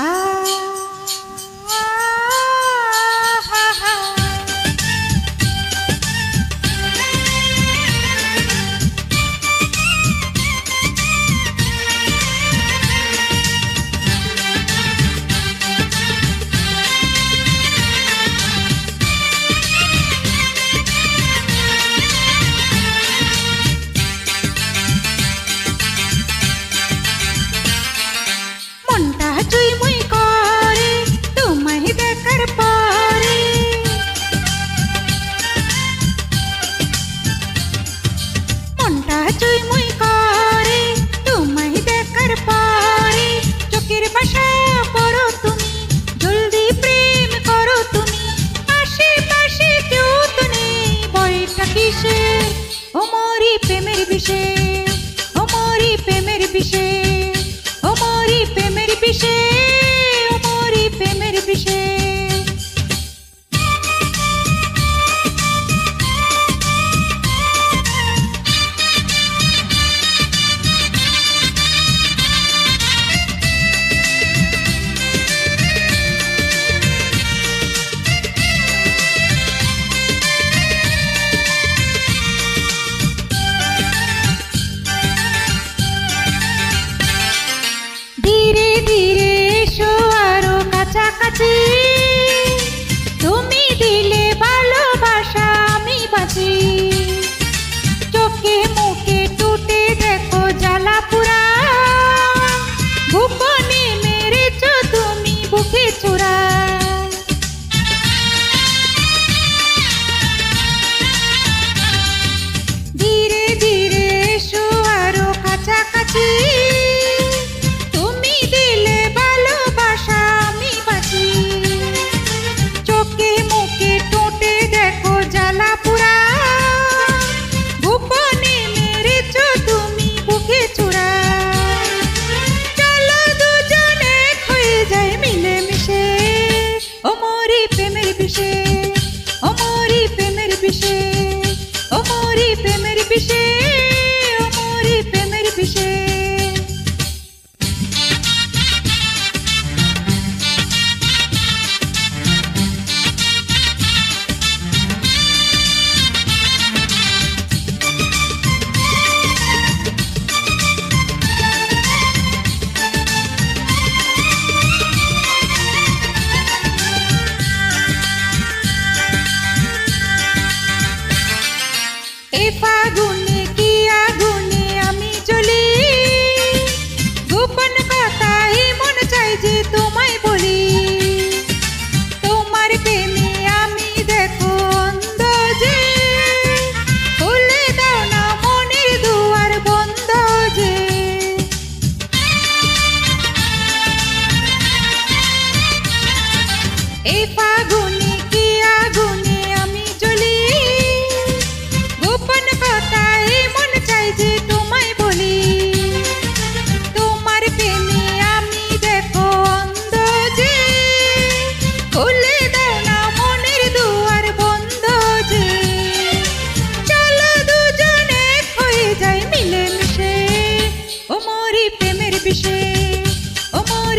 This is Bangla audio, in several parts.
Ah! বিষে ও মোরি প্রেমের বিষে ও মোরি প্রেমের বিষে। প্রেমের বিষে ও মোরি প্রেমের বিষে ও মোরি প্রেমের pago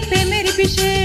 প্রেমের বিষে